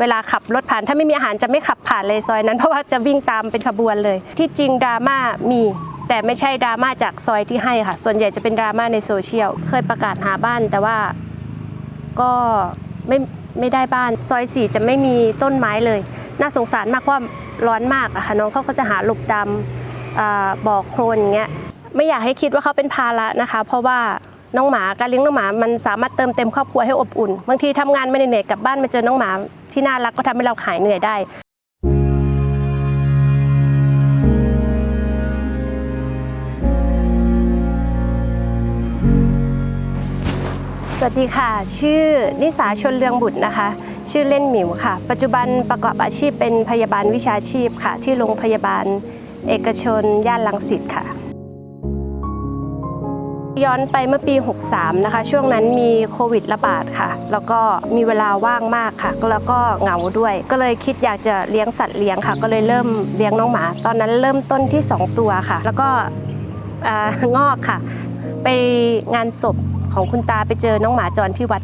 เวลาขับรถผ่านถ้าไม่มีอาหารจะไม่ขับผ่านเลยซอยนั้น เพราะว่าจะวิ่งตามเป็นขบวนเลย ที่จริงดราม่ามีแต่ไม่ใช่ดราม่าจากซอยที่ให้ค่ะ ส่วนใหญ่จะเป็นดราม่าในโซเชียลเคยประกาศหาบ้านแต่ว่าก็ไม่ไม่ได้บ้าน ซอยสี่จะไม่มีต้นไม้เลย น่าสงสารมากว่าร้อนมากอะค่ะน้องเขาก็จะหาหลบดำบ่อโคลนอย่างเงี้ยไม่อยากให้คิดว่าเขาเป็นภาระนะคะ เพราะว่าน้องหมาการเลี้ยงน้องหมา มันสามารถเติมเต็มครอบครัวให้อบอุ่นบางทีทำงานไม่เหนื่อยกลับบ้านมาเจอน้องหมา ที่น่ารักก็ทำให้เราหายเหนื่อยได้สวัสดีค่ะ ชื่อนิสาชนเลืองบุตรนะคะ ชื่อเล่นหมิวค่ะ ปัจจุบันประกอบอาชีพเป็นพยาบาลวิชาชีพค่ะ ที่โรงพยาบาล เอกชนย่านลังสิตค่ะ ย้อนไปเมื่อปี 63 นะคะ ช่วงนั้นมีโควิดระบาดค่ะ แล้วก็มีเวลาว่างมากค่ะ แล้วก็เหงาด้วย ก็เลยคิดอยากจะเลี้ยงสัตว์เลี้ยงค่ะ ก็เลยเริ่มเลี้ยงน้องหมา ตอนนั้นเริ่มต้นที่ 2 ตัวค่ะ แล้วก็อ่างอกค่ะ ไปงานศพของคุณตาไปเจอน้องหมาจรที่วัด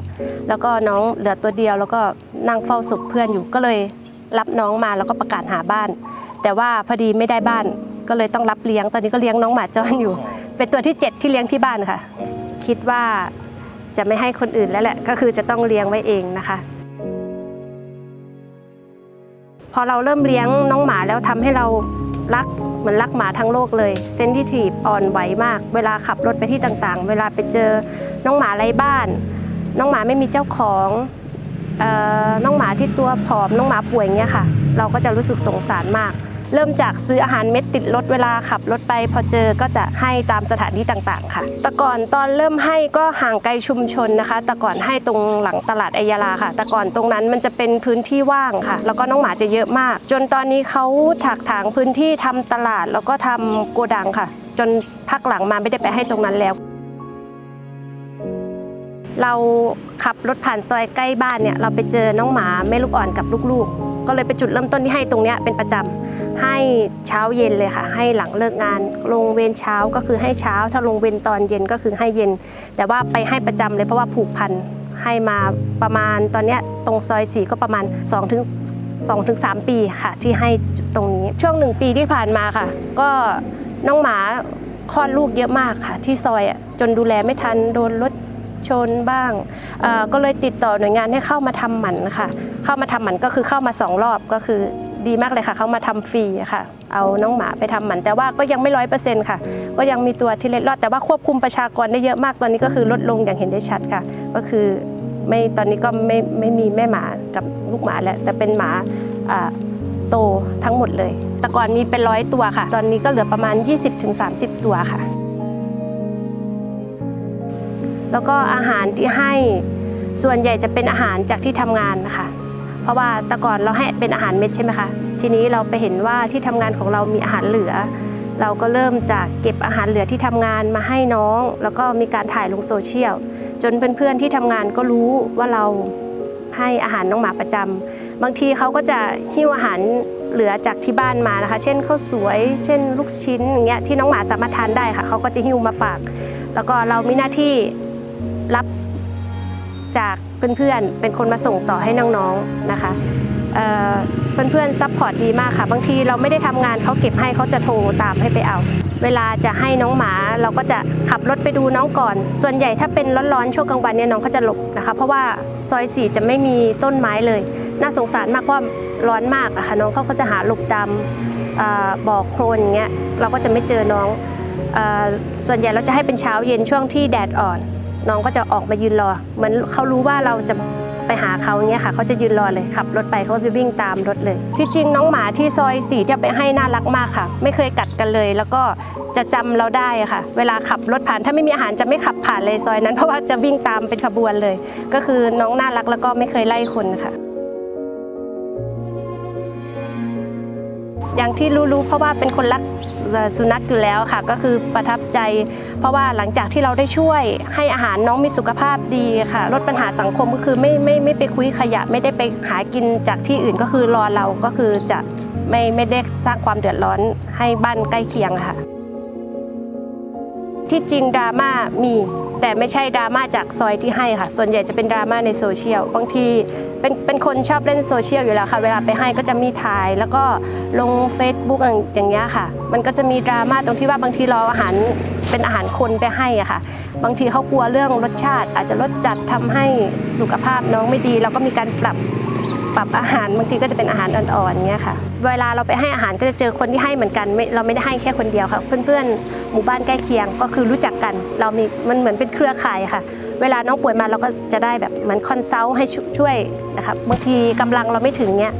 แล้วก็น้องเหลือตัวเดียว แล้วก็นั่งเฝ้าศพเพื่อนอยู่ก็เลยรับน้องมาแล้วก็ประกาศหาบ้าน แต่ว่าพอดีไม่ได้บ้านก็เลยต้องรับเลี้ยง ตอนนี้ก็เลี้ยงน้องหมาจรอยู่ เป็นตัวที่ 7 ที่เลี้ยงที่บ้านค่ะ คิดว่าจะไม่ให้คนอื่นแล้วแหละ ก็คือจะต้องเลี้ยงไว้เองนะคะ พอเราเริ่มเลี้ยงน้องหมาแล้วทำให้เรารักเหมือนรักหมาทั้งโลกเลยเซนซิทีฟอ่อนไหวมาก เวลาขับรถไปที่ต่างๆ เวลาไปเจอน้องหมาไร้บ้าน น้องหมาไม่มีเจ้าของเออน้องหมาที่ตัวผอมน้องหมาป่วยอย่างเงี้ยค่ะ เราก็จะรู้สึกสงสารมาก เริ่มจากซื้ออาหารเม็ดติดรถเวลาขับรถไป พอเจอก็จะให้ตามสถานที่ต่างๆ ค่ะ แต่ก่อนตอนเริ่มให้ก็ห่างไกลชุมชนนะคะ แต่ก่อนให้ตรงหลังตลาดอัยยาลาค่ะ แต่ก่อนตรงนั้นมันจะเป็นพื้นที่ว่างค่ะ แล้วก็น้องหมาจะเยอะมาก จนตอนนี้เขาถักถางพื้นที่ทำตลาดแล้วก็ทำโกดังค่ะ จนพักหลังมาไม่ได้ไปให้ตรงนั้นแล้วเราขับรถผ่านซอยใกล้บ้านเนี่ยเราไปเจอน้องหมาแม่ลูกอ่อนกับลูกๆ ก็เลยเป็นจุดเริ่มต้นที่ให้ตรงเนี้ยเป็นประจำให้เช้าเย็นเลยค่ะ ให้หลังเลิกงานลงเวรเช้าก็คือให้เช้า ถ้าลงเวรตอนเย็นก็คือให้เย็น แต่ว่าไปให้ประจำเลยเพราะว่าผูกพันให้มาประมาณตอนเนี้ยตรงซอยสี่ก็ประมาณ2ถึง2ถึง3ปีค่ะที่ให้ตรงนี้ช่วงหนึ่งปีที่ผ่านมาค่ะ ก็น้องหมาคลอดลูกเยอะมากค่ะ ที่ซอยอะจนดูแลไม่ทันโดนรถ ชนบ้างก็เลยติดต่อหน่วยงานให้เข้ามาทำหมันค่ะ เข้ามาทำหมันก็คือเข้ามาสองรอบก็คือดีมากเลยค่ะ เข้ามาทำฟรีค่ะ เอาน้องหมาไปทำหมัน แต่ว่าก็ยังไม่ร้อยเปอร์เซ็นต์ค่ะ ก็ยังมีตัวที่เล็ดรอดแต่ว่าควบคุมประชากรได้เยอะมากตอนนี้ก็คือลดลงอย่างเห็นได้ชัดค่ะ ก็คือไม่ตอนนี้ก็ไม่ไม่มีแม่หมากับลูกหมาแล้วแต่เป็นหมาอ่าโตทั้งหมดเลย แต่ก่อนมีเป็นร้อยตัวค่ะ ตอนนี้ก็เหลือประมาณ 20-30 ตัวค่ะ แล้วก็อาหารที่ให้ส่วนใหญ่จะเป็นอาหารจากที่ทำงานนะคะ เพราะว่าแต่ก่อนเราให้เป็นอาหารเม็ดใช่ไหมคะ ทีนี้เราไปเห็นว่าที่ทำงานของเรามีอาหารเหลือ เราก็เริ่มจากเก็บอาหารเหลือที่ทำงานมาให้น้อง แล้วก็มีการถ่ายลงโซเชียล จนเพื่อนๆที่ทำงานก็รู้ว่าเราให้อาหารน้องหมาประจำบางทีเขาก็จะหิ้วอาหารเหลือจากที่บ้านมานะคะ เช่นข้าวสวย เช่นลูกชิ้นอย่างเงี้ยที่น้องหมาสามารถทานได้ค่ะ เขาก็จะหิ้วมาฝาก แล้วก็เรามีหน้าที่ รับจากเพื่อนๆ เป็นคนมาส่งต่อให้น้องๆนะคะเเพื่อนๆซัพพอร์ตดีมากค่ะ บางทีเราไม่ได้ทำงานเขาเก็บให้เขาจะโทรตามให้ไปเอา เวลาจะให้น้องหมาเราก็จะขับรถไปดูน้องก่อน ส่วนใหญ่ถ้าเป็นร้อนๆช่วงกลางวันเนี่ยน้องเขาจะหลบนะคะ เพราะว่าซอยสี่จะไม่มีต้นไม้เลย น่าสงสารมากเพราะว่าร้อนมากอะค่ะน้องเขาก็จะหาหลบตามบ่อโคลนอย่างเงี้ยเราก็จะไม่เจอน้องอส่วนใหญ่เราจะให้เป็นเช้าเย็นช่วงที่แดดอ่อน น้องก็จะออกมายืนรอเหมือนเขารู้ว่าเราจะไปหาเขาเงี้ยค่ะเขาจะยืนรอเลยขับรถไปเขาจะวิ่งตามรถเลย ที่จริงน้องหมาที่ซอยสี่ที่ไปให้น่ารักมากค่ะ ไม่เคยกัดกันเลย แล้วก็จะจำเราได้ค่ะ เวลาขับรถผ่านถ้าไม่มีอาหารจะไม่ขับผ่านเลยซอยนั้น เพราะว่าจะวิ่งตามเป็นขบวนเลย ก็คือน้องน่ารักแล้วก็ไม่เคยไล่คนค่ะ อย่างที่รู้ๆเพราะว่าเป็นคนรักสุนัขอยู่แล้วค่ะ ก็คือประทับใจ เพราะว่าหลังจากที่เราได้ช่วยให้อาหารน้องมีสุขภาพดีค่ะ ลดปัญหาสังคมก็คือไม่ไม่ไม่ไปคุยขยะ ไม่ได้ไปหากินจากที่อื่นก็คือรอเราก็คือจะไม่ไม่ได้สร้างความเดือดร้อนให้บ้านใกล้เคียงค่ะ ที่จริงดราม่ามี แต่ไม่ใช่ดราม่าจากซอยที่ให้ค่ะ ส่วนใหญ่จะเป็นดราม่าในโซเชียลบางทีเป็นเป็นคนชอบเล่นโซเชียลอยู่แล้วค่ะ เวลาไปให้ก็จะมีถ่าย แล้วก็ลง Facebook อย่างเงี้ยค่ะ มันก็จะมีดราม่าตรงที่ว่าบางทีเราอาอาหารเป็นอาหารคนไปให้อะค่ะ บางทีเขากลัวเรื่องรสชาติ อาจจะรสจัดทำให้สุขภาพน้องไม่ดี แล้วก็มีการปรับ ปรับอาหารบางทีก็จะเป็นอาหารอ่อนๆเงี้ยค่ะ เวลาเราไปให้อาหารก็จะเจอคนที่ให้เหมือนกันไม่เราไม่ได้ให้แค่คนเดียวค่ะ เพื่อนๆหมู่บ้านใกล้เคียงก็คือรู้จักกัน เรามีมันเหมือนเป็นเครือข่ายค่ะ เวลาน้องป่วยมาเราก็จะได้แบบเหมือนคอนซัลท์ให้ช่วยนะคะบางทีกำลังเราไม่ถึงเนี้ย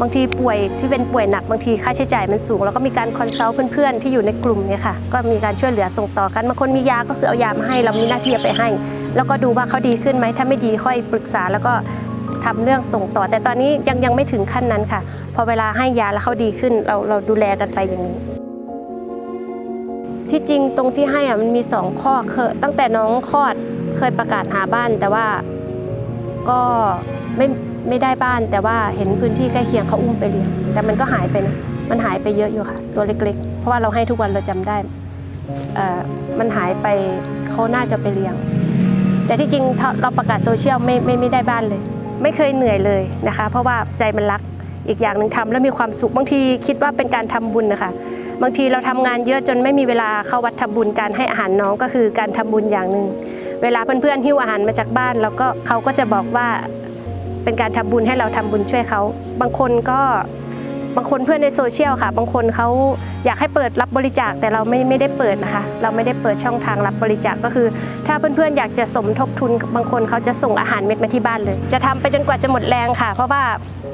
บางทีป่วยที่เป็นป่วยหนักบางทีค่าใช้จ่ายมันสูงเราก็มีการคอนซัลท์เพื่อนๆที่อยู่ในกลุ่มเนี่ยค่ะก็มีการช่วยเหลือส่งต่อกันบางคนมียาก็คือเอายามาให้เรามีหน้าที่เอาไปให้ แล้วก็ดูว่าเขาดีขึ้นไหมถ้าไม่ดีค่อยปรึกษาแล้วก็ ทำเรื่องส่งต่อ แต่ตอนนี้ยังยังไม่ถึงขั้นนั้นค่ะ พอเวลาให้ยาแล้วเขาดีขึ้นเราเราดูแลกันไปอย่างนี้ ที่จริงตรงที่ให้อะมันมีสองข้อเคยตั้งแต่น้องคลอดเคยประกาศหาบ้าน แต่ว่าก็ไม่ไม่ได้บ้าน แต่ว่าเห็นพื้นที่ใกล้เคียงเขาอุ้มไปเลี้ยงแต่มันก็หายไปนะมันหายไปเยอะอยู่ค่ะ ตัวเล็กๆ เพราะว่าเราให้ทุกวันเราจำได้มันหายไปเขาน่าจะไปเลี้ยง แต่ที่จริงเราประกาศโซเชียลไม่ไม่ไม่ได้บ้านเลย ไม่เคยเหนื่อยเลยนะคะ เพราะว่าใจมันรักอีกอย่างหนึ่งทำแล้วมีความสุขบางทีคิดว่าเป็นการทำบุญนะคะบางทีเราทำงานเยอะจนไม่มีเวลาเข้าวัดทำบุญการให้อาหารน้องก็คือการทำบุญอย่างหนึ่งเวลาเพื่อนๆหิ้วอาหารมาจากบ้าน แล้วก็เขาก็จะบอกว่าเป็นการทำบุญให้เราทำบุญช่วยเขา บางคนก็ บางคนเพื่อนในโซเชียลค่ะ บางคนเขาอยากให้เปิดรับบริจาคแต่เราไม่ไม่ได้เปิดนะคะ เราไม่ได้เปิดช่องทางรับบริจาคก็คือ ถ้าเพื่อนๆอยากจะสมทบทุนบางคนเขาจะส่งอาหารเม็ดมาที่บ้านเลย จะทำไปจนกว่าจะหมดแรงค่ะ เพราะว่า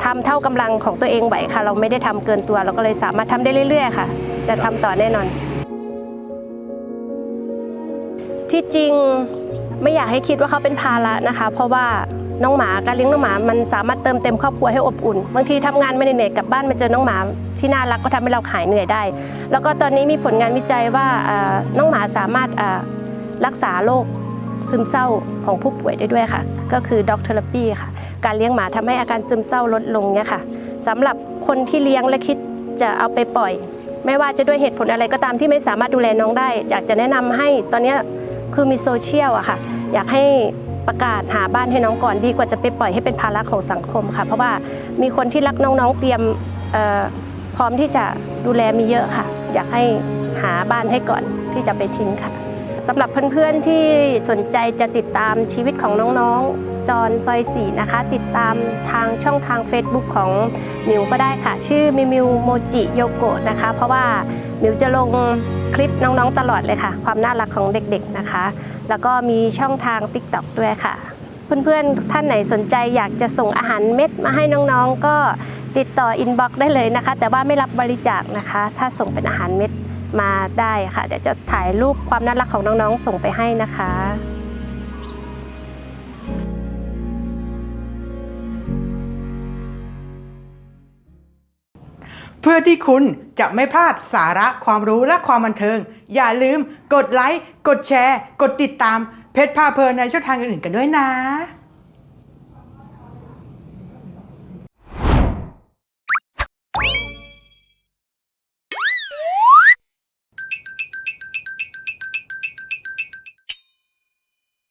ทำเท่ากำลังของตัวเองไหวค่ะ เราไม่ได้ทำเกินตัว เราก็เลยสามารถทำได้เรื่อย ๆ ค่ะ จะทำต่อแน่นอน ที่จริงไม่อยากให้คิดว่าเขาเป็นภาระนะคะ เพราะว่า น้องหมาการเลี้ยงน้องหมามันสามารถเติมเต็มครอบครัวให้อบอุ่นบางทีทำงานไม่เหนื่อยๆกลับบ้านมาเจอน้องหมาที่น่ารักก็ทำให้เราหายเหนื่อยได้ แล้วก็ตอนนี้มีผลงานวิจัยว่าน้องหมาสามารถรักษาโรคซึมเศร้าของผู้ป่วยได้ด้วยค่ะ ก็คือด็อกเทอราปีค่ะ การเลี้ยงหมาทำให้อาการซึมเศร้าลดลงเนี่ยค่ะสำหรับคนที่เลี้ยงและคิดจะเอาไปปล่อย ไม่ว่าจะด้วยเหตุผลอะไรก็ตามที่ไม่สามารถดูแลน้องได้อยากจะแนะนำให้ตอนนี้คือมีโซเชียลอะค่ะ อยากให้ ประกาศหาบ้านให้น้องก่อนดีกว่าจะไปปล่อยให้เป็นภาระของสังคมค่ะ เพราะว่ามีคนที่รักน้องๆเตรียมพร้อมที่จะดูแลมีเยอะค่ะ อยากให้หาบ้านให้ก่อนที่จะไปทิ้งค่ะสำหรับเพื่อนๆที่สนใจจะติดตามชีวิตของน้องๆจอนซอยสีนะคะ ติดตามทางช่องทาง Facebook ของมิวก็ได้ค่ะ ชื่อมิมิวโมจิโยโกะนะคะ เพราะว่า มิวจะลงคลิปน้องๆตลอดเลยค่ะ ความน่ารักของเด็กๆนะคะ แล้วก็มีช่องทาง TikTok ด้วยค่ะ เพื่อนๆท่านไหนสนใจอยากจะส่งอาหารเม็ดมาให้น้องๆ ก็ติดต่ออินบ็อกซ์ได้เลยนะคะ แต่ว่าไม่รับบริจาคนะคะ ถ้าส่งเป็นอาหารเม็ดมาได้ค่ะ เดี๋ยวจะถ่ายรูปความน่ารักของน้องๆ ส่งไปให้นะคะเพื่อที่คุณ จะไม่พลาดสาระความรู้และความบันเทิง อย่าลืมกดไลค์ กดแชร์ กดติดตามเพจพาเพลินในช่องทางอื่นๆกันด้วยนะ